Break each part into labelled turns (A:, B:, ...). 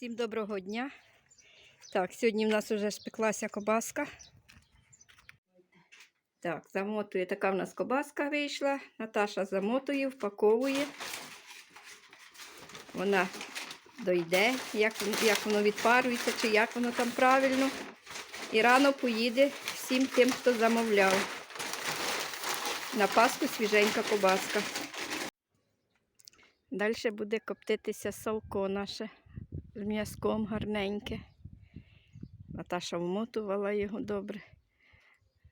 A: Всім доброго дня. Так, сьогодні в нас вже спеклася кобаска. Так, замотує. Така в нас кобаска вийшла. Наташа замотує, впаковує. Вона дойде, як, як воно відпарується, чи як воно там правильно. І рано поїде всім тим, хто замовляв. На Пасху свіженька кобаска. Далі буде коптитися салко наше з м'язком гарненьке. Наташа вмотувала його добре,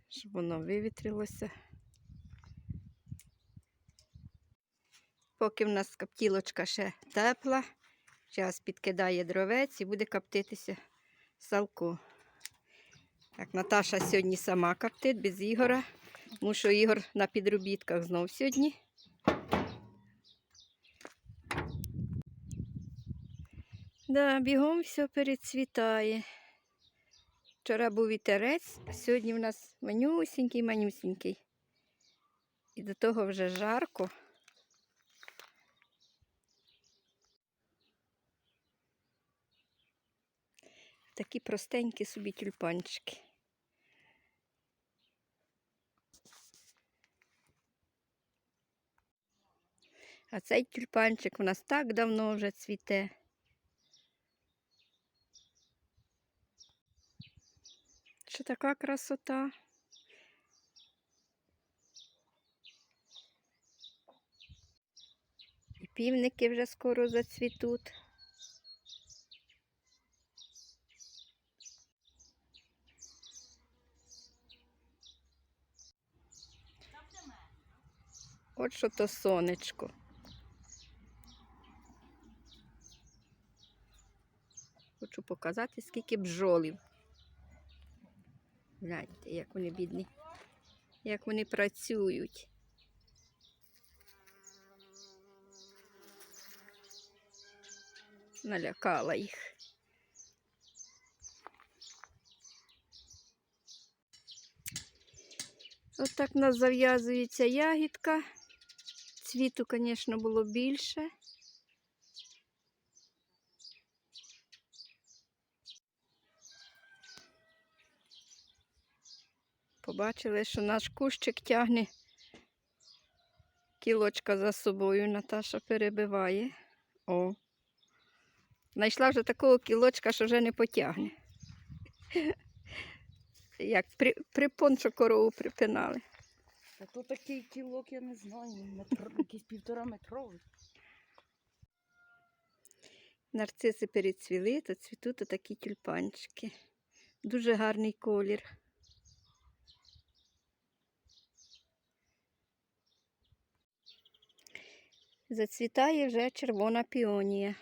A: щоб воно вивітрилося. Поки в нас коптілочка ще тепла, зараз підкидає дровець і буде коптитися салко. Так, Наташа сьогодні сама коптить без Ігора, тому що Ігор на підробітках знов сьогодні. Да, бігом все перецвітає. Вчора був вітерець, а сьогодні в нас манюсінький, манюсінький. І до того вже жарко. Такі простенькі собі тюльпанчики. А цей тюльпанчик у нас так давно вже цвіте. Що така красота. І півники вже скоро зацвітуть. От що то сонечко. Хочу показати, скільки бджолів. Гляньте, як вони бідні, як вони працюють. Налякала їх. От так у нас зав'язується ягідка. Цвіту, звісно, було більше. Побачили, що наш кущик тягне кілочка за собою. Наташа перебиває. О. Знайшла вже такого кілочка, що вже не потягне. Як при, припон, що корову припинали.
B: Та то такий кілок, я не знаю, метр, якийсь півтора метровий.
A: Нарциси перецвіли, то цвітуть такі тюльпанчики. Дуже гарний колір. Зацвітає вже червона піонія.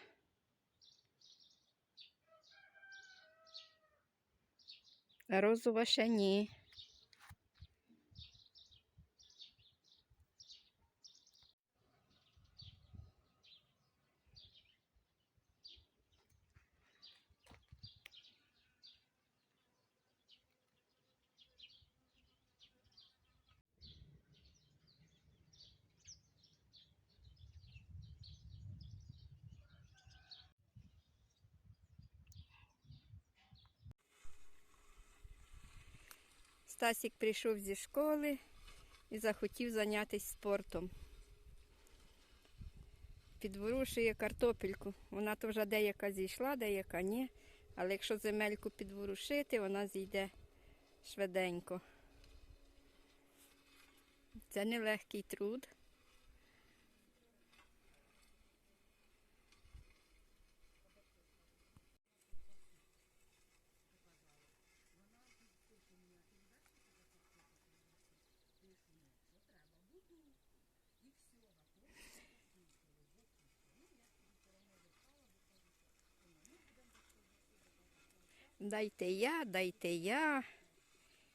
A: Розова ще ні. Стасік прийшов зі школи і захотів зайнятися спортом. Підворушує картопельку. Вона то вже деяка зійшла, деяка ні. Але якщо земельку підворушити, вона зійде швиденько. Це нелегкий труд. Дайте я, дайте я,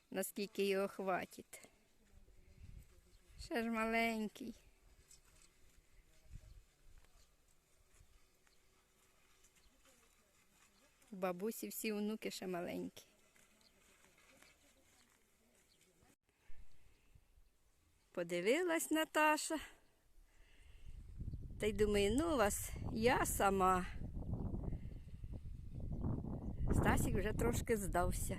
A: наскільки його хватить. Ще ж маленький. Бабусі всі онуки ще маленькі. Подивилась Наташа. Та й думає, ну вас, я сама. Стасік вже трошки здався.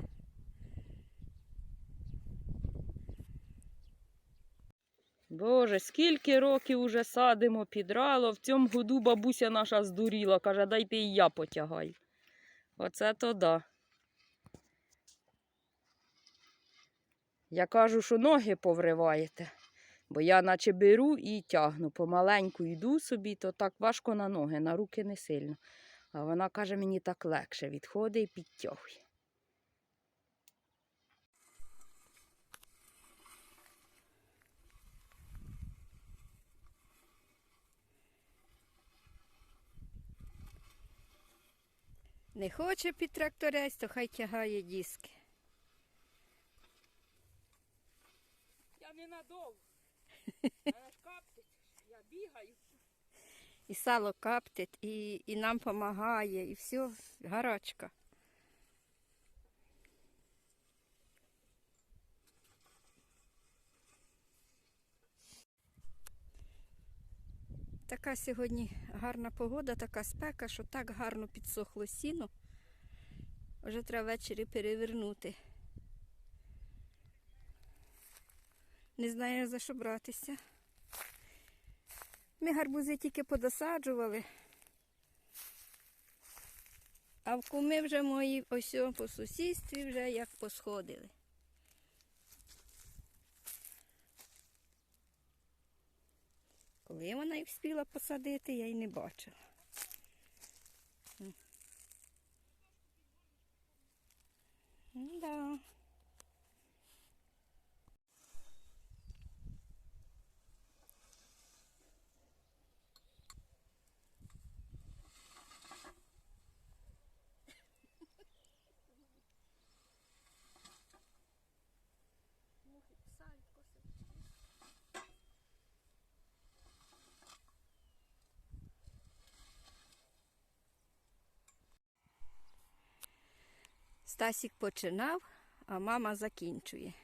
B: Боже, скільки років уже садимо підрало. В цьому году бабуся наша здуріла, каже, дайте і я потягаю. Оце то да. Я кажу, що ноги повриваєте, бо я наче беру і тягну. Помаленьку йду собі, то так важко на ноги, на руки не сильно. А вона каже, мені так легше відходить і підтягує.
A: Не хоче під тракторець, то хай тягає диски.
B: Я не надовго. Мене ж каптить, я бігаю.
A: І сало каптить, і, і нам допомагає, і все, гарачка. Така сьогодні гарна погода, така спека, що так гарно підсохло сіно. Вже треба ввечері перевернути. Не знаю, за що братися. Ми гарбузи тільки подосаджували. А в куми вже мої ось по сусідстві вже як посходили. Коли вона їх спіла посадити, я й не бачила. Ну, Да. Стасік починав, а мама закінчує.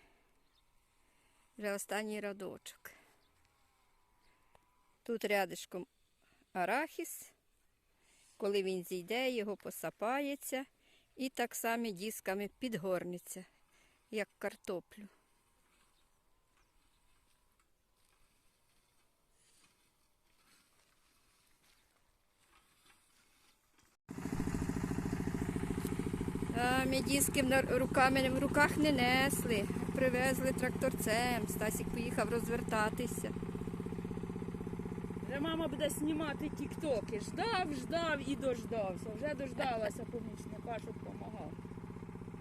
A: Вже останній радочок. Тут рядишком арахіс. Коли він зійде, його посапається і так само дісками підгорнеться, як картоплю. А, ми руками в руках не несли. Привезли тракторцем. Стасік поїхав розвертатися.
B: Вже мама буде знімати тіктоки. Ждав, ждав і дождався. Вже дождалася помічника, щоб допомагав.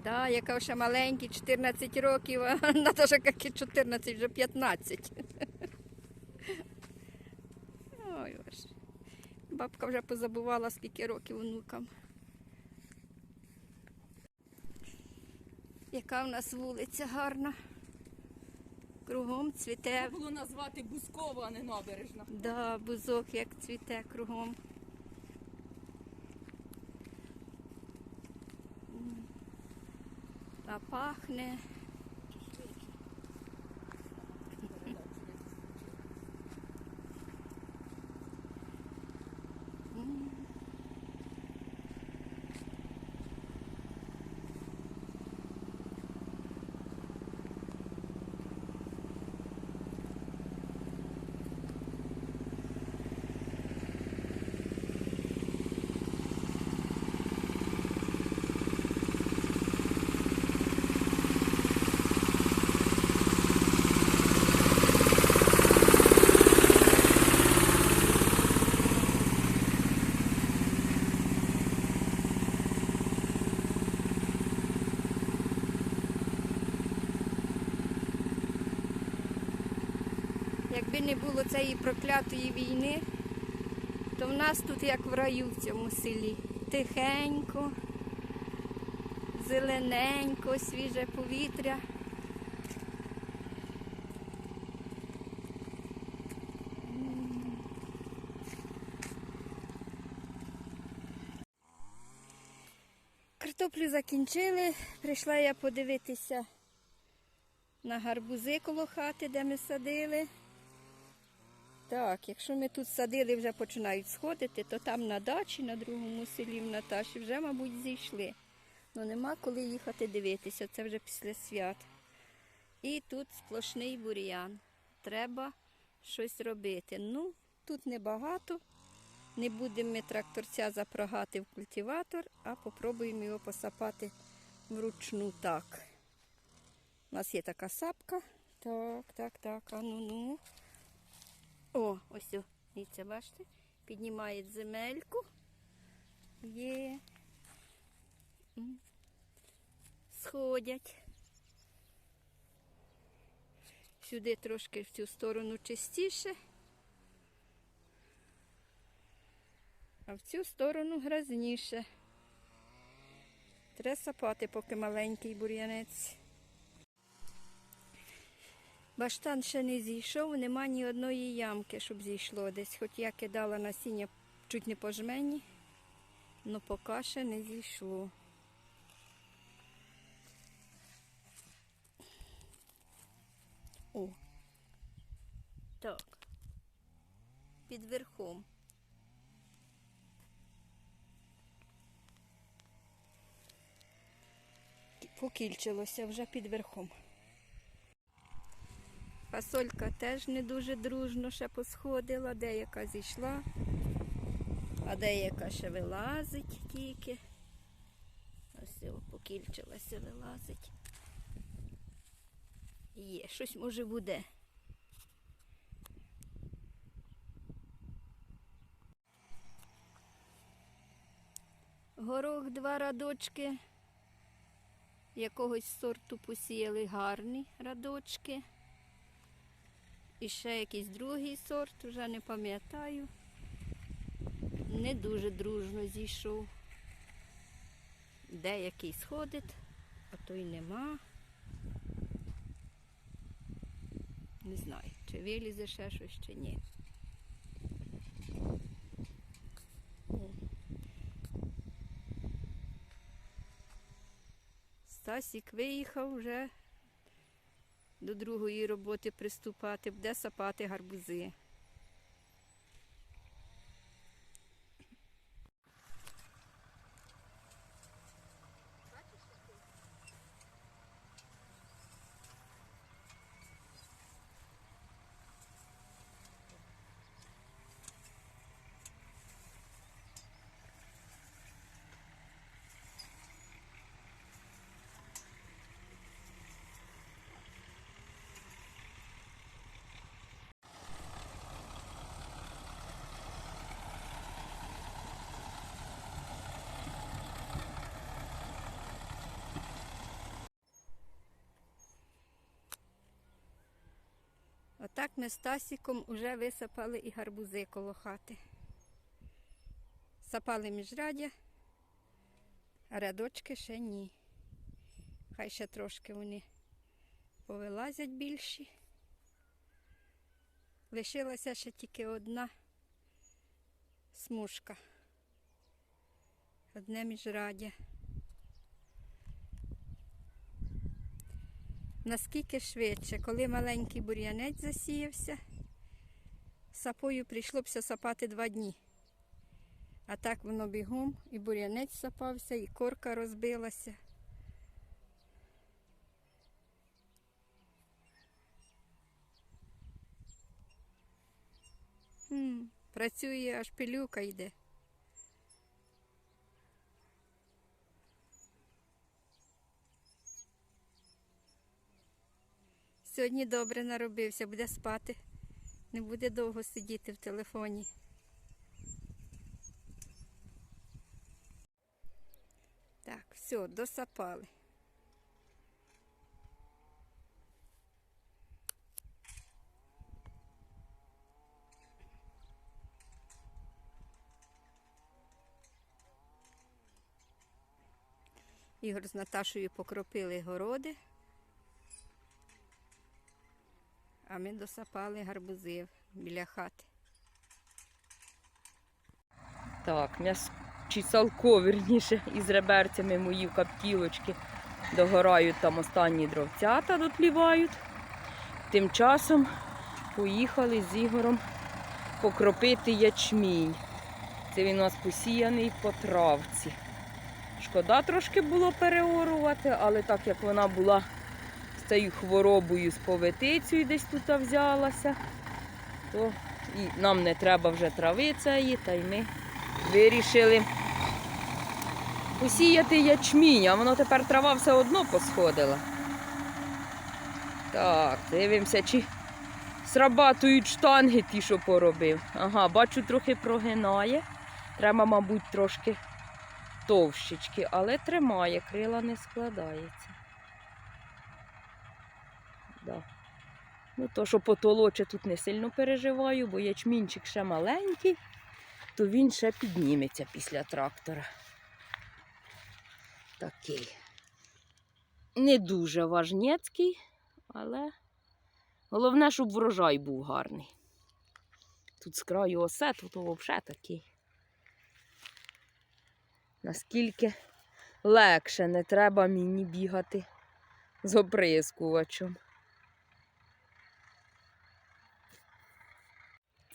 A: Да, яка ще маленький, 14 років, а Наташа як і 14, вже 15. Ой. Бабка вже позабувала, скільки років внукам. Яка в нас вулиця гарна. Кругом цвіте.
B: Це було назвати Бускова, а не набережна.
A: Да, бузок як цвіте кругом. А пахне. М. Якби не було цієї проклятої війни, то в нас тут як в раю в цьому селі. Тихенько, зелененько, свіже повітря. Картоплю закінчили. Прийшла я подивитися на гарбузи коло хати, де ми садили. Так, якщо ми тут садили, вже починають сходити, то там на дачі, на другому селі в Наташі, вже, мабуть, зійшли. Ну нема коли їхати дивитися, це вже після свят. І тут сплошний бур'ян. Треба щось робити. Ну, тут небагато. Не будемо ми тракторця запрогати в культиватор, а попробуємо його посапати вручну так. У нас є така сапка. Так, так, так, а ну ну. О, ось о, дивіться, бачите? Піднімає земельку. Є. Сходять. Сюди трошки в цю сторону чистіше. А в цю сторону грязніше. Треба сапати, поки маленький бур'янець. Баштан ще не зійшов, нема ні одної ямки, щоб зійшло десь. Хоч я кидала насіння чуть не по жмені, але поки ще не зійшло. О. Так. Під верхом. Покільчилося вже під верхом. Фасолька теж не дуже дружно ще посходила, деяка зійшла, а деяка ще вилазить тільки. Ось покільчилася, вилазить. Є, щось може буде. Горох два радочки. Якогось сорту посіяли гарні радочки. І ще якийсь другий сорт, вже не пам'ятаю. Не дуже дружно зійшов. Деякий сходить, а то й нема. Не знаю, чи вилізе ще щось, чи ні. Стасік виїхав вже до другої роботи приступати, буде сапати гарбузи. Отак ми з Тасіком вже висапали і гарбузи коло хати. Сапали міжрадя, а рядочки ще ні. Хай ще трошки вони повилазять більші. Лишилася ще тільки одна смужка. Одне міжрадя. Наскільки швидше, коли маленький бур'янець засіявся, сапою прийшлося сапати два дні. А так воно бігом, і бур'янець сапався, і корка розбилася. М, Працює, аж пилюка йде. Сьогодні добре наробився, буде спати. Не буде довго сидіти в телефоні. Так, все, досапали. Ігор з Наташою покропили городи. А ми досапали гарбузів біля хати.
B: Так, м'яс чи салко, вірніше, із реберцями мої в каптілочки догорають там останні дровцята, дотлівають. Тим часом поїхали з Ігорем покропити ячмінь. Це він у нас посіяний по травці. Шкода трошки було переорувати, але так як вона була цією хворобою, з повитицею десь тут взялася, то і нам не треба вже трави цієї, та й ми вирішили посіяти ячмінь, а воно тепер трава все одно посходила. Так, дивимося, чи срабатують штанги ті, що поробив. Ага, бачу, трохи прогинає. Треба, мабуть, трошки товщички, але тримає, крила не складається. Да. Ну, то, що потолоче тут не сильно переживаю, бо ячмінчик ще маленький, то він ще підніметься після трактора. Такий. Не дуже важнєцький, але головне, щоб врожай був гарний. Тут з краю осету, то взагалі такий. Наскільки легше не треба мені бігати з оприскувачем.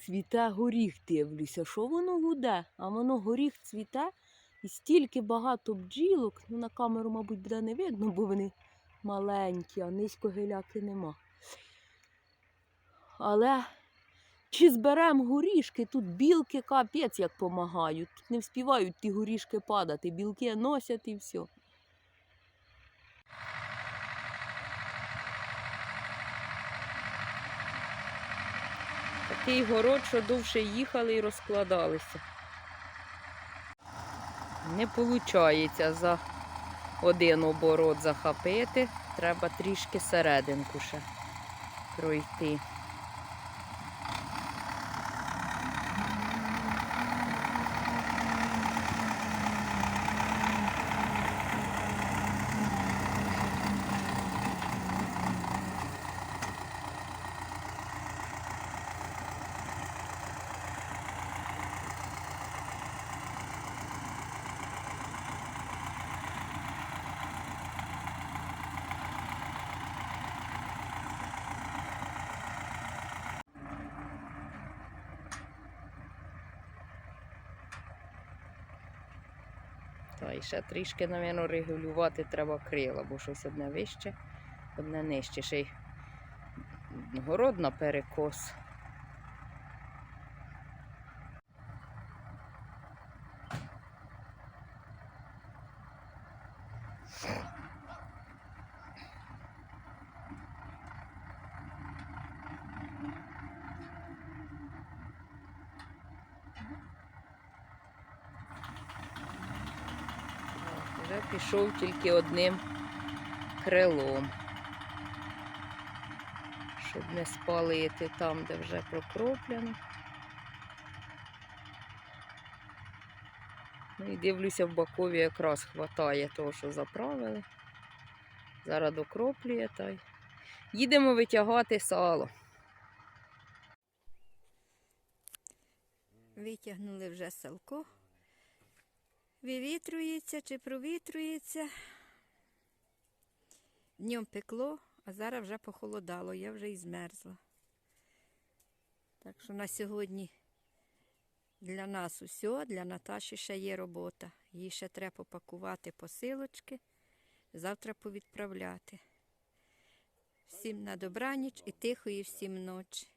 B: Цвіте горіх дивлюся, що воно гуде, а воно горіх цвіте і стільки багато бджілок. Ну, на камеру, мабуть, буде не видно, бо вони маленькі, а низько гиляки нема. Але чи зберемо горішки, тут білки капець як помагають. Тут не вспівають ті горішки падати, білки носять і все. Такий город, що довше їхали і розкладалися. Не виходить за один оборот захопити. Треба трішки серединку ще пройти. Та і ще трішки, мабуть, регулювати треба крила, бо щось одне вище, одне нижче. Ще й город на перекос. Так, Вже пішов тільки одним крилом. Щоб не спалити там, де вже прокроплено. Ну і дивлюся, в Бакові якраз хватає того, що заправили. Зараз докроплює та й їдемо витягати сало.
A: Витягнули вже салко. Вивітрюється чи провітрюється. Днем пекло, а зараз вже похолодало, я вже і змерзла. Так що на сьогодні для нас усе, для Наташі ще є робота. Їй ще треба попакувати посилочки, завтра повідправляти. Всім на добраніч і тихої всім ночі.